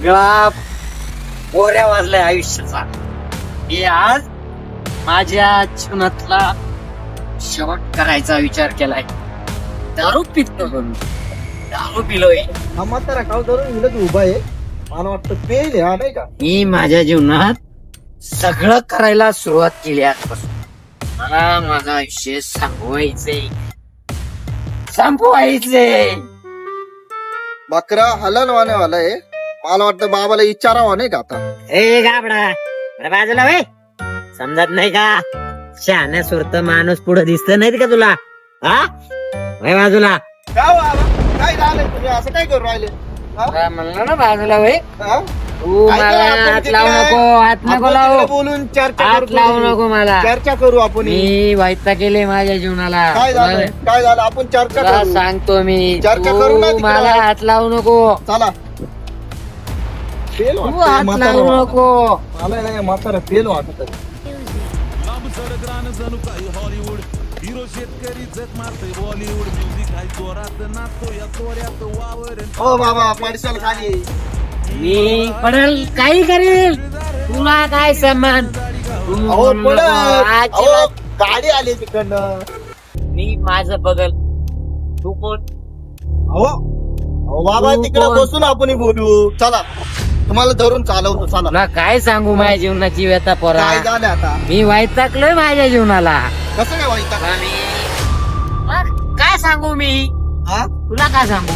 सगळा बोऱ्या वाजलाय आयुष्याचा. मी आज माझ्या जीवनातला शेवट करायचा विचार केलाय. दारू पितो करून दारू पिलोय. हा म्हातारा धरून इकडे तू उभा आहे मला वाटतं पेल हा नाही का? मी माझ्या जीवनात सगळं करायला सुरुवात केली आजपासून. मला माझं आयुष्य संपवायचंय संपवायचंय बकरा हलन वाने वाला आहे. मला वाटतं बाबाला विचारावा नाही का आता? ए गाबडा. अरे बाजूला वय समजत नाही का? शहाण्या सुरत माणूस पुढे दिसत नाहीत का तुला? हा? वय बाजूला. काय बाबा काय झालंय तुम्ही? असं काय करू राहिले? हा? अरे म्हणलं ना बाजूला वय हा? तू काय मला करू आपण हात तिकडे? लावू नको हात नको लावू. बोलून चर्चा हात करू लावू. नको मला. चर्चा करू आपण मी वाईट केले माझ्या जीवनाला. काय झालं? काय झालं? आपण चर्चा तुला करू. सांगतो मी. चर्चा करू ना तू तिकडं. मला हात लावू नको. चला. फेल तू हात लावू. नको मला नाही म्हातारा फेल वाटत हो बाबा पडशाल खाली मी पडेल काही करेल तुला काय सन्मान तू अहो नको. अहो, अजिबात गाडी आली तिकडनं मी माझं बघल तू कोण अहो अहो, बाबा तू तिकडे कोण? बसून आपण बोलू चला तुम्हाला धरून चालवतो चला. तुला काय सांगू माझ्या जीवनाची व्यथा पोरा? काय झालं आता? मी वाईटाकलोय माझ्या जीवनाला. कसं काय वाईट मग काय सांगू मी? हा तुला काय सांगू?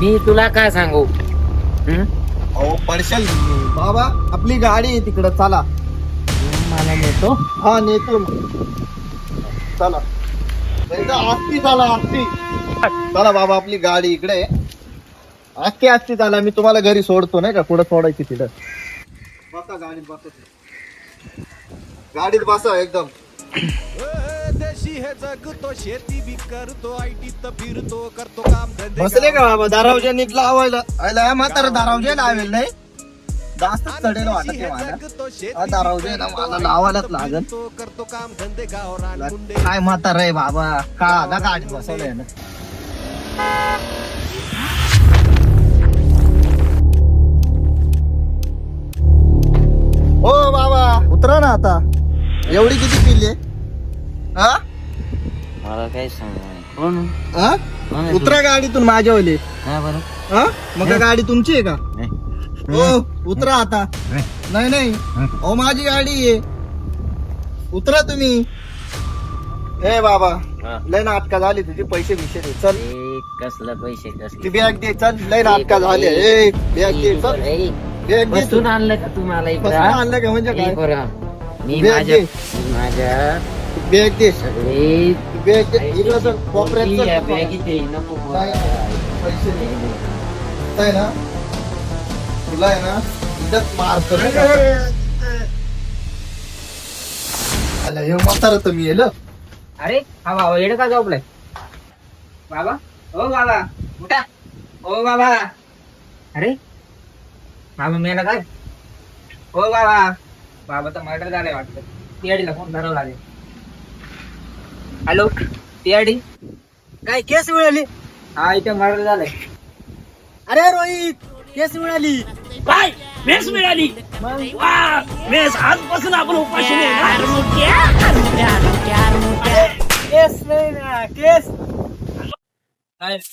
मी तुला काय सांगू? हं? अहो पडशाल बाबा आपली गाडी आहे तिकडं चला. मला नेतो. हा नेतो मग. चला. आस्ती चला आस्ती चला बाबा आपली गाडी इकडे आहे. आस्ती आस्ती चला मी तुम्हाला घरी सोडतो नाही का? कुठं सोडायची तिथं. बसा गाडीत बसा गाडीत बसा एकदम. देशी हे जगतो शेती बी करतो फिरतो करतो काम धंदे बसले का बाबा? दारावजे नीट लावायला आयला म्हातारा दारावजे लावेल नाही? जास्त चढेल वाटत आहे मला. हा दारावजे ना मला लावायलाच लागल. करतो काम धंदे काय म्हातारा आहे बाबा? का? आला गाडी बसवलंय ना. उतरा ना आता. एवढी किती पिल्ले हा? मला काय सांगू? हा? उतरा गाडीतून माझ्यावली हा मग गाडी तुमची आहे का. हो उतरा आता. नाही. नाही अहो माझी गाडी आहे. उतरा तुम्ही. ए बाबा. लय नाटका झाली तुझे पैसे दे. चल. कसलं पैसे ती कसले बॅग दे चल. लय नाटका झाले. ए बॅग दे चल. बसून आणलं का तू मला बसून इकडं आणलं का? म्हणजे काय? मी माझ्या. मी माझ्या बॅग दे सगळे. बॅग दे. इकडं चल कोपऱ्यात गोष्टी या चल बॅगीत आहे, नको नाही, बोलायला. पैसे दे आहे ना? तुला आहे ना? इथंच मारतो नाही का? आला हे म्हातारं तर मी येलं अरे हा बाबा येडं का झोपलाय? बाबा ओ बाबा उठा. ओ बाबा. अरे बाबा मेला काय? ओ बाबा. बाबाचा मर्डर झालाय वाटतं. टीआडीला फोन धरावं लागेल. हॅलो टीआरडी काय केस मिळाली? हा इथे मर्डर झालाय. अरे रोहित केस मिळाली. काय? मेस मिळाली? वा मेस आजपासून आपण उपाशी केस नाही ना केस.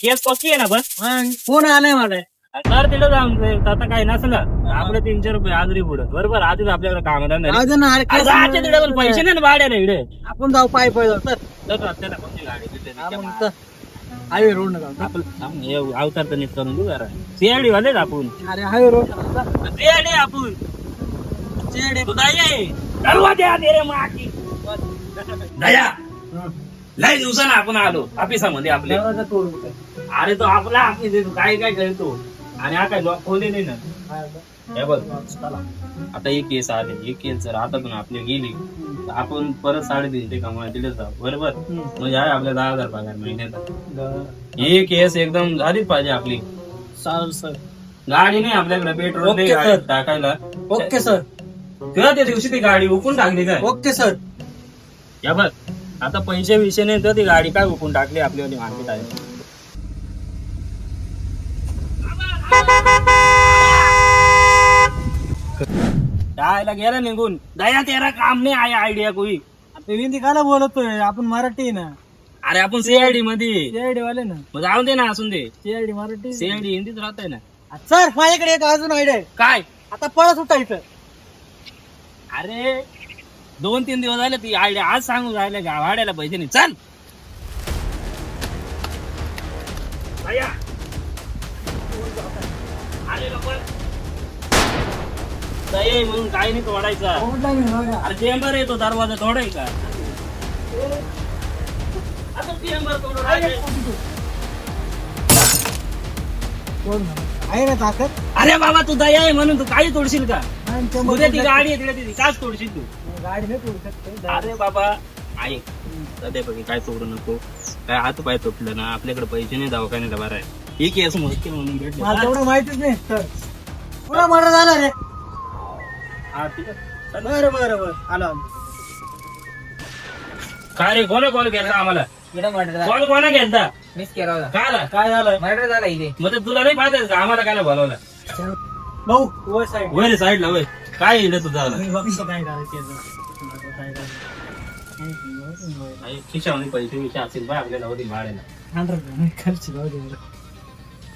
केस पक्की आहे ना पण? कोण आलाय मला? तिथं जाऊन आता काय नसलं. आपलं तीनशे रुपये आजरी पुढं बरोबर? आधीच आपल्याकडे काम अजून अरे केस आजच्या तिकडे पण पैसे नाही ना इकडे. आपण जाऊ पाय पाय जाऊ कोणती गाडी तिथे मग तर हायवे रोड न जाऊ आपण थांब, हे अवतार तर नीट करून देऊ जरा. सीआयडी वाले आपण. अरे हायवे रोड सीआयडी आपण. सीआयडी. दया दरवाजा लय दिवसानं आपण आलो. ऑफिसामध्ये आपल्या अरे तो आपला ऑफिस आहे, तो काय काय करतो? आणि हा काय लॉक खोले नाही ना? हे. बघ आता एक केस आले एक केस जर आता पण आपली गेली तर आपण परत साडेतीनशे कमावा दिले जाऊ. बरोबर? म्हणजे आहे आपल्या दहा हजार पगार महिन्याचा ही केस एकदम झालीच पाहिजे आपली. चालेल सर. गाडी नाही आपल्याकडे पेट्रोल नाही गाडीत. टाकायला. Okay sir. तेव्हा त्या दिवशी ती गाडी उकून टाकली काय ओके सर. या बघ. आता पैसे विषय नाही तर ती गाडी काय उकून टाकली आपल्यावाली मार्केट आहे. जायला गेला निघून. दया तेरा काम नाही आहे आयडिया कोई. हिंदी काला बोलतोय आपण मराठी ना. अरे आपण सीआयडी मध्ये सीआयडी वाले ना. मग जाऊन दे ना असून दे. सीआयडी मराठी. सीआयडी हिंदीत राहतंय ना. सर माझ्याकडे एक अजून आयडिया आहे. काय? आता पळत सुटायचं अरे दोन तीन दिवस झाले ती आयडिया आज सांगू राहिले गावाड्याला पैसे नाही. चल. दया. दया म्हणून काही नाही तोडायचा अरे चेंबर आहे तो दरवाजा तोडाय का? आता चेंबर तोडून राहिले. आहे ना ताकद? अरे बाबा तू दया आहे म्हणून तू काही तोडशील का? उद्या ती गाडी आहे तिकडे ती काच तोडशील तू. गाडी नाही तोडू शकते अरे बाबा ऐक. सध्या बघ काय तोडू नको. काय हात पाय तुटलं ना आपल्याकडे पैसे नाही दवाखान्याला बरं आहे. एक केस मुश्किल म्हणून भेटले. मला तेवढं माहितीच नाही. सर पुरा मर्डर झाला रे. हा, ठीक आहे. बरं बरं बरं. आलो काय रे कोणा कॉल केला आम्हाला? इकडे मर्डर कॉल कोणा केलता? मिस केला होता. काय आला? काय झालं? मर्डर झाला इथे. मग ते तुला नाही पाहताय का? आम्हाला काय बोलवलं. भाऊ वर साईड. वय रे साईडला वय. काय येईल तुझा आला? मी बघतो काय झालं त्याचं. माझं काय झालं. खिशामध्ये पैसे विषय असतील बाय आपल्याला होतील भाड्याला. हंड्रेड खर्च जाऊ दे.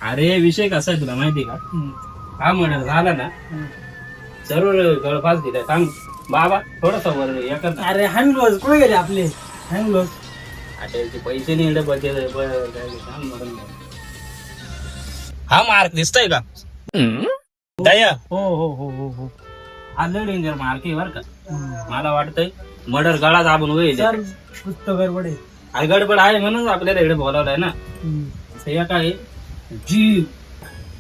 अरे विषय कसा आहे तुला माहिती का. हा मर्डर झाला ना. सर्व गळफास दिलाय सांग बाबा थोडासा वर एकच अरे हँड ग्लोव्ज कुठे गेले आपले? हँड ग्लोव्ज हॉटेलचे पैसे नाही इकडे बचत हा मार्क दिसतोय का? दया. हो हो हो हो हो. हा लय डेंजर मार्क आहे बरं का. हम्म. मला वाटतंय मर्डर गळा दाबून होईल. सर पुस्तक गडबड आहे? गडबड आहे म्हणून आपल्याला इकडे बोलावलंय ना. हम्म. हे काय? जीप.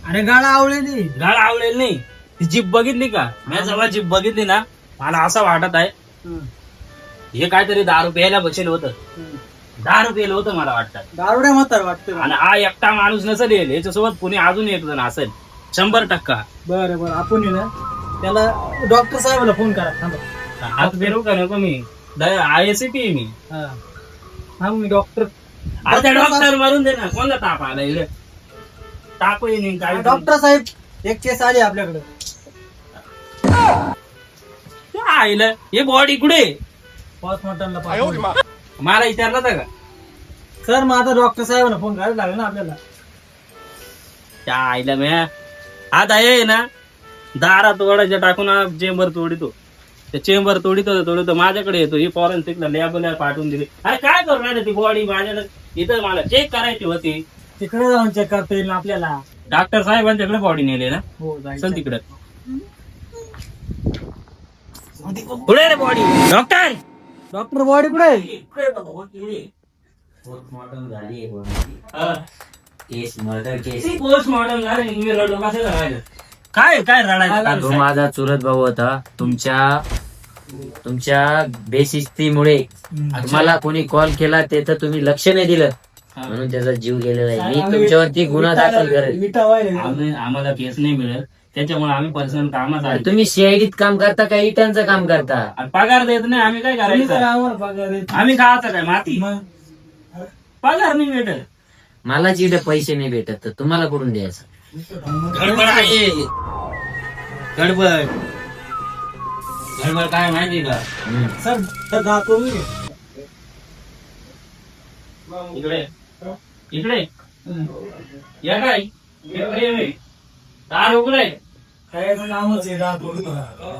अरे गाडा आवळेली गाड आवडेल नाही ती जीप बघितली का? मी जेव्हा जीप बघितली ना मला असं वाटत आहे हे काहीतरी दारू प्यायला बसेल होतं. दारू प्यायला होतं मला वाटतं. दारुड्या म्हातार वाटतं आणि हा एकटा माणूस नसेल येईल याच्यासोबत पुणे अजून एक जण असेल. शंभर टक्का. बरं बरं. आपण आहे ना. त्याला डॉक्टर साहेबाला फोन करा. थांबा. हात फिरवू का नको मी? आय एस पी मी. हा. मी डॉक्टर आता डॉक्टर मारून दे ना. कोणता ताप आला इकडे? येईन काय डॉक्टर साहेब एक केस आली आपल्याकडे. आईला हे बॉडी कुठे? पोस्टमॉर्टमला मला विचारलं होतं का? सर मग आता डॉक्टर साहेबांना फोन करायला लागला ना आपल्याला. त्या आईला म्या आता आहे ना दारा तोडायच्या टाकून चेंबर तोडितो. ते चेंबर तोडितो तोडितो माझ्याकडे येतो. ही फॉरेन्सिकला लॅबला पाठवून दिली. अरे काय करू राहिले ती बॉडी माझ्याकडे? इथं मला चेक करायची होती. तिकडे जाऊन चेक करता येईल ना आपल्याला. डॉक्टर साहेबांच्याकडे बॉडी नेली ना? हो चल तिकडे. कुठे रे बॉडी डॉक्टर डॉक्टर बॉडी कुठे? पोस्टमॉर्टम झाली हा. केस मर्डर केस पोस्टमॉर्टम झालं मी रडलो कसं रडायचं? काय काय रडायचं? तो माझा चुलत भाऊ होता. तुमच्या तुमच्या बेशिस्तीमुळे तुम्हाला कोणी कॉल केला ते तर तुम्ही लक्ष नाही दिलं. म्हणून त्याचा जीव गेलेला आहे. मी तुमच्यावरती गुन्हा दाखल करेल. आम्ही आम्हाला केस नाही मिळत. त्याच्यामुळे आम्ही पर्सनल कामात आहे. तुम्ही सीआयडीत काम करता का इटांचं काम करता? आणि पगार देत नाही. आम्ही काय करायचं? आम्हाला पगार देत. आम्ही खायचं काय? माती? मग? पगार नाही भेटत. मला जिथे पैसे नाही भेटत तर तुम्हाला कुठून द्यायचं. गडबड आहे. गडबड. गडबड काय माहिती का? हम्म. सर तर दाखव मी इकडे. इकडे. या काय? ये. दार उघडे. काय कामच आहे दाखव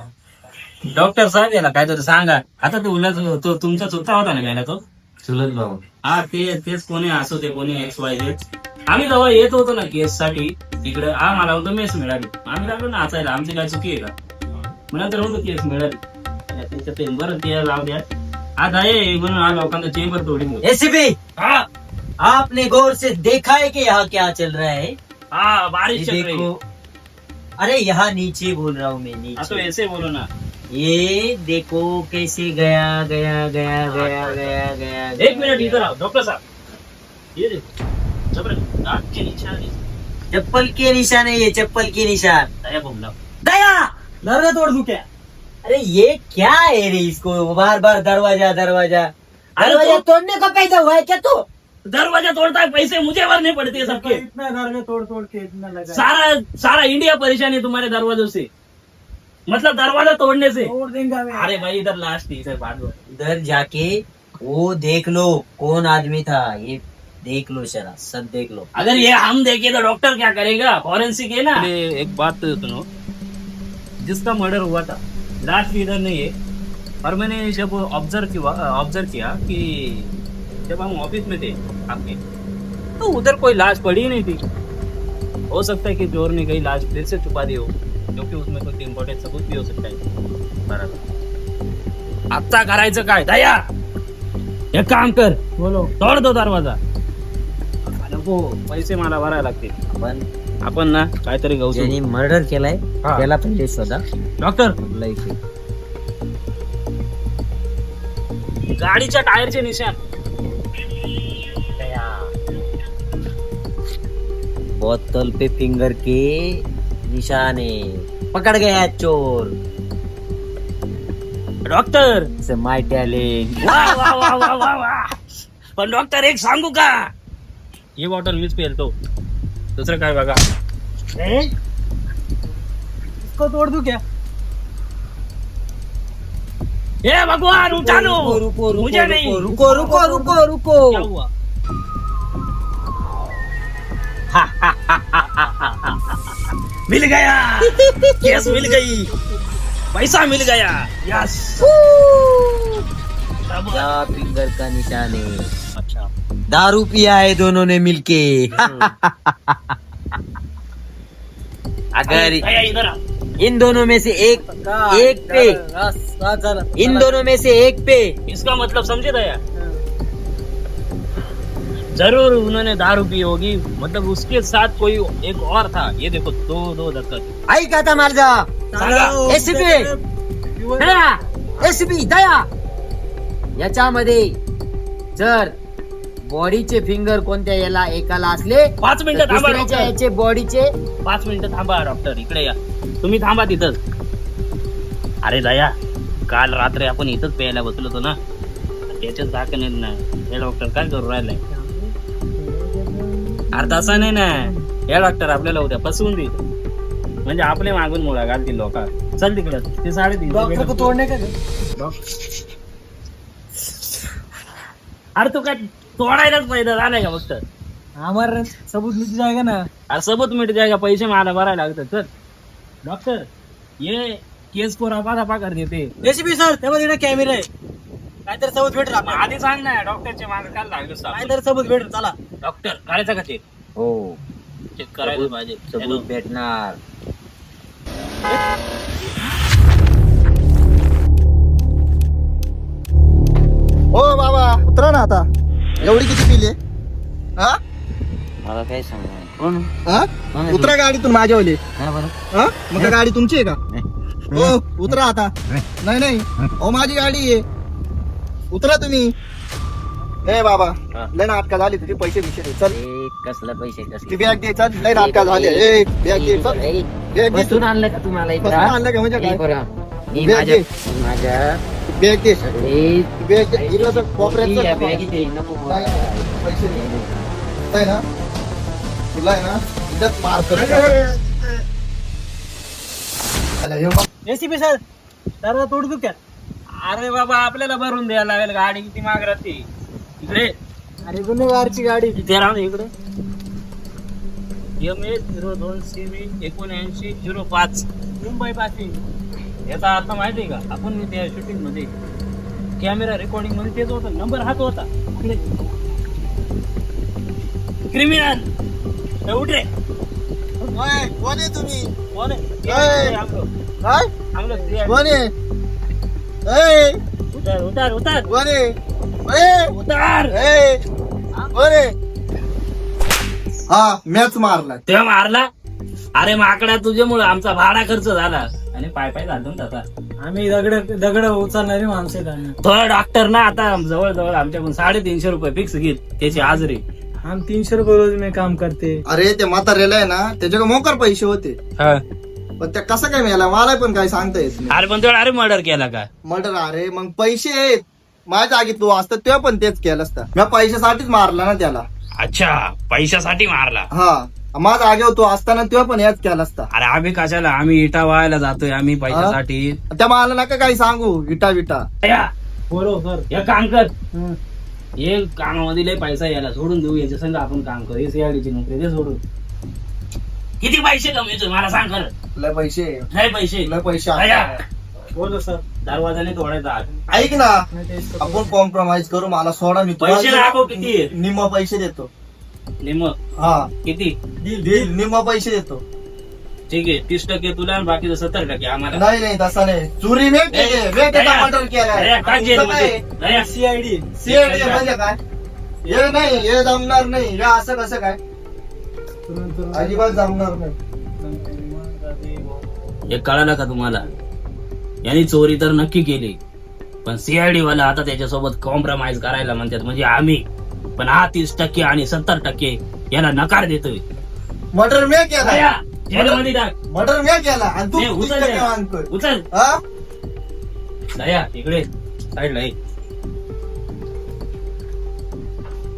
डॉक्टर साहेब याला काहीतरी सांगा. आता ते उलट तो तुमचा चुलता होता ना गेला तो? चुलत भाऊ. हा ते तेच कोणी असो ते कोणी एक्स वाय झेड आम्ही जेव्हा येत होतो ना केस साठी इकडे हा मला होतो मेस मिळाली. आम्ही लागलो नाचायला आमची काय चुकी आहे का? मला तर होतो केस मिळाली. त्याच्यात ते बरं ते द्या. आज आहे म्हणून हा लोकांचा चेंबर तोडी एसीपी हा. आपने गौर से देखा है कि यहाँ क्या चल रहा है? हा बारिश चल रही देखो। अरे यहाँ नीचे बोल रहा हूँ मैं हा तो नीचे ऐसे बोलो ना। ये देखो कैसे गया गया गया गया गया गया एक मिनट इधर आओ डॉक्टर साहब। ये देखो जबर के निशान चप्पल के निशान है ये चप्पल के निशान। दया बोला गया दर्गा तोड़ दू क्या अरे ये क्या है रे इसको? बार बार दरवाज़ा दरवाज़ा। अरे दरवाज़ा तो- तोड़ने का पैदा हुआ है क्या तू? दरवाजा तोड़ता है पैसे मुझे भरने पड़ते हैं सबके. इतना दर्गा तोड़ तोड़ के इतना लगा सारा सारा इंडिया परेशान है तुम्हारे दरवाजों से। मतलब दरवाजा तोड़ने से। अरे भाई इधर लास्ट थी इधर बाद में। उधर जाके वो देख लो कौन आदमी था। ये देख लो शरा सब देख लो। अगर ये हम देखे तो डॉक्टर क्या करेगा? फॉरेंसिक है ना। एक बात सुनो। जिसका मर्डर हुआ था लास्ट इधर नहीं है और मैंने जब ऑब्जर्व किया ऑब्जर्व किया कि जब हम ऑफिस में थे आपके तो उधर कोई लाश पड़ी ही नहीं थी। हो सकता है कि चोर ने कहीं लाश फिर से छुपा दी हो क्योंकि उसमें कुछ इम्पोर्टेंट सबूत भी हो सकता है। बराबर। आता करायचं काय? दया! एक काम कर। बोलो। तोड दो दरवाजा। नको पैसे मला भरायला लागतील. आपण आपण ना काहीतरी गाऊ ज्यांनी मर्डर केलाय हा. त्याला पहिले शोधा डॉक्टर कुठला इथे गाडीच्या टायरचे निशाण. बोतल पे फिंगर के निशाने। पकड़ गया चोर। डॉक्टर से माय टॅलेंट। वा वा वा वा वा वा पण डॉक्टर एक सांगू का। ही बॉटल मीच पेलतो दुसरं काय बघा इसको तोड़ दूँ क्या? हे भगवान उठा लो रुको रुको मुझे नहीं। रुको रुको रुको रुको। क्या हुआ? मिल गया। केस मिल गई। पैसा मिल गया। यस फिंगर का निशान? है अच्छा। दारू पिया है दोनों ने मिलके। अगर इन दोनों में से एक एक पे। इन दोनों में से एक पे। इसका मतलब समझे दया जरूर उन्होंने दारू पी होगी। मतलब उसके साथ कोई एक और था। ये देखो दो दो धक्का ऐका था माझा. एसीपी। दया एसीपी दया। याच्यामध्ये जर बॉडीचे फिंगर कोणत्या याला एकाला असले पाच मिनिटं थांबा दुसऱ्याच्या डॉक्टर. याचे बॉडीचे पाच मिनिटं थांबा डॉक्टर इकडे या. तुम्ही थांबा तिथंच अरे दया काल रात्री आपण इथंच प्यायला बसलो होतो ना. त्याच्याच दाखल ना हे डॉक्टर काय करू राहिलाय? अरे तसा नाही ना. हे डॉक्टर आपल्याला उद्या फसवून देईल. म्हणजे आपले मागून मुळा घालतील लोक. चल तिकडे. ते साडेतीन तोड़ने का अरे तू काय तोडायलाच पाहिजे झालाय का फक्त? हमारा सबूत मिल जाएगा ना? अरे सबूत मिट जाएगा पैसे मला भरायला लागतात. चल. डॉक्टर ये केस को रफा दफा कर देते एसीपी सर त्यामध्ये कॅमेरा आहे. काहीतरी सबूत भेटेल आपल्याला. आधी सांग ना डॉक्टरचे मागे काय लागलं साहेब? काहीतरी सबूत भेटेल चला. डॉक्टर करायचा का चेक हो. चेक करायला पाहिजे. सबूत भेटणार. हो बाबा. उतरा ना आता. एवढी किती पिली? हा? मला काय सांगू कोण? हा? उतरा गाडीतून माझ्यावली. काय बरं. हा? मग काय गाडी तुमची आहे का? हो उतरा आता. नाही. नाही हो. माझी गाडी आहे. उतरा तुम्ही. ए बाबा. हा. लय नाटका झाली तुझे पैसे दे चल. ए, कसलं पैसे ती कसले बॅग दे चल. लय नाटका झाले. ए बॅग दे चल. ए, बॅग दे. बसून आणलं का तुम्हाला इथं? बसून आणलं का म्हणजे ए, काय? बरं. मी बॅग माझ्या दे. माझ्या बॅग दे. बॅग दे. इकडं तर कोपऱ्यात या चल. बॅगेत आहे, नको नाही, पैसे दे. आहे ना? तुला आहे ना? इथंच मार कर अरे, बघ. ACP sir. दरवाजा तोड़ अरे बाबा आपल्याला भरून द्यायला लागेल गाडी किती माग राहते इकडे. अरे गुन्हेगारची गाडी. इथे राहा ना इकडे. एम ए झिरो दोन सी बी एकोणऐंशी झिरो पाच. मुंबई पासिंग याचा अर्थ माहिती आहे का? आपण मी त्या शूटिंगमध्ये कॅमेरा रेकॉर्डिंगमध्ये तेच होता. नंबर हाच होता. क्रिमिनल उठ रे. कोण आहे तुम्ही? कोण! आहे? कोण आहे? उतार उतार उतार. उतार. हा मॅच मारला. तेव्हा मारला? अरे माकडा तुझ्यामुळे आमचा भाडा खर्च झाला. आणि पाय पाय झालो ना त्याचा आम्ही दगड दगड उचलणारी माणसं तो डॉक्टर ना आता जवळ जवळ आमच्याकडून साडेतीनशे रुपये फिक्स घेत. त्याची हाजरी. हम तीनशे रुपये रोज में काम करते. अरे ते म्हातारेला आहे ना त्याच्याकडे मोकार पैसे होते. पण त्या कसं काय मिळाला? मला पण काय सांगता येत नाही. अरे पण तेवढा अरे मर्डर केला का? मर्डर अरे मग पैसे आहेत. माझ्या जागी तू असता तेव्हा पण तेच केलं असतं. मी पैशासाठीच मारला ना त्याला. अच्छा पैशासाठी मारला? हा. माझा आगे तू असताना तेव्हा पण याच केला असता. अरे आम्ही कशाला? आम्ही इटा व्हायला जातोय आम्ही पैशासाठी. त्या मला नका काही सांगू विटा विटा या. हे काम कर. हे. कामामध्ये लय पैसा यायला सोडून देऊ याच्या संग आपण काम करू. हे सीआयडीची नोकरी दे सोडून. किती पैसे कमवायचे मला सांग कर लय पैसे. नाही पैसे. लय पैसे. बोल सर. दरवाजाने तोडायचा आत. ऐक ना. आपण कॉम्प्रोमाइज करू. मला सोडा मी पैसे दाखव किती आहे? निम्म पैसे देतो. निम हा. किती? निम्म पैसे देतो. ठीक आहे. तीस टक्के तुला आणि बाकीचं सत्तर टक्के आम्हाला. नाही नाही तसा नाही. चोरी मी केली. मी त्याचा मर्डर केलाय. दया, काय जेलमध्ये? सीआयडी सीआयडी म्हणजे काय? हे नाही हे जमणार नाही. हे असं कसं काय? अजिबात जमणार नाही. हे कळालं का तुम्हाला? यांनी चोरी तर नक्की केली पण सीआयडी वाला आता त्याच्यासोबत कॉम्प्रोमाइज करायला म्हणतात म्हणजे आम्ही पण हा तीस टक्के आणि सत्तर टक्के याला नकार देतोय. मर्डर मी केला. दया, जेलमध्ये टाक. मर्डर मी केला आणि तू उचल टक्के त्याला. मानतोय उचल. हा? दया इकडे. साईडला ये.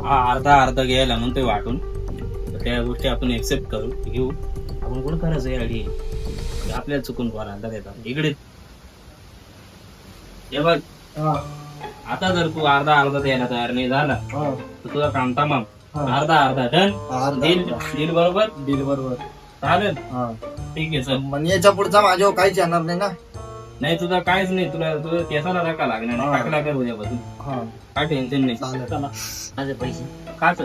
हा अर्धा अर्धा घ्यायला म्हणतोय वाटून. त्या गोष्टी आपण एक्सेप्ट करू घेऊ. आपण कोण करायचं याडी आपल्याला चुकून पोरांना देतात इकडे. हे बघ. आता जर तू अर्धा अर्धा द्यायला तयार नाही झाला तर तुझं काम तमाम. अर्धा अर्धा डन डील डील बरोबर. डील बरोबर. चालेल. हा. ठीक आहे सर म्हणजे याच्या पुढचा माझ्यावर काहीच येणार नाही ना? नाही तुझं काहीच नाही. तुला तुझं केसाला धक्का लागणार हा. टाकला कर उद्यापासून. हा. काय टेन्शन नाही. माझे पैसे. काच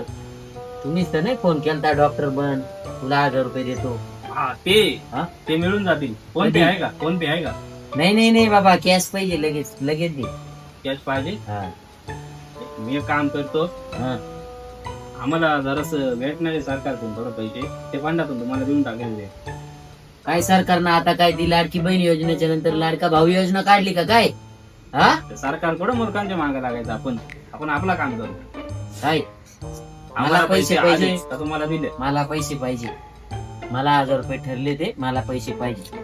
तुम्हीच तर नाही फोन केलता डॉक्टर बन तुला हजार रुपये देतो. हा ते. हा? ते मिळून जातील. फोन पे आहे का? फोन पे आहे का? नाही नाही नाही बाबा कॅश पाहिजे लगेच लगेच दे. कॅश पाहिजे? हा. मी एक काम करतो. हा. आम्हाला जरास भेटणारे सरकारकडून थोडं पैसे ते फंडातून तुम्हाला देऊन टाकेल ते. काय सरकारनं आता काय ती लाडकी बहीण योजनेच्या नंतर लाडका भाऊ योजना काढली का काय? हा? ते सरकार कुठं मूर्खांच्या मागे लागायचं आपण. आपण आपला काम करू. काय? आम्हाला पैसे पैसे पाहिजे. का तुम्हाला दिले. मला पैसे पाहिजे. मला हजार रुपये ठरले ते मला पैसे पाहिजे.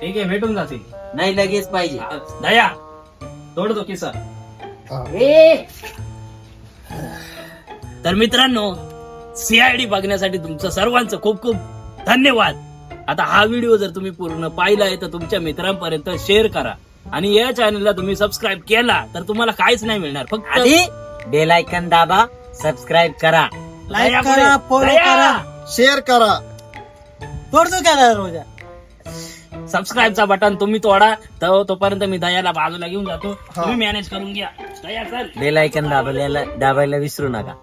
ठीक आहे भेटून जातील. नाही लगेच पाहिजे. दया तोड दो किसा ए! तर मित्रांनो सीआयडी बघण्यासाठी तुमचं सर्वांचं खूप खूप धन्यवाद. आता हा व्हिडिओ जर तुम्ही पूर्ण पाहिला आहे तर तुमच्या मित्रांपर्यंत शेअर करा. आणि या चॅनलला तुम्ही सबस्क्राईब केला तर तुम्हाला काहीच नाही मिळणार. फक्त आधी बेल आयकन दाबा. सबस्क्राईब करा. दया! पुढे. दया. शेअर करा सबस्क्राईबचा बटन तुम्ही तोडा. तर तोपर्यंत मी दयाला बाजूला घेऊन जातो. तुम्ही मॅनेज करून घ्या. दया चल बेल आयकन दाबायला दाबायला विसरू नका.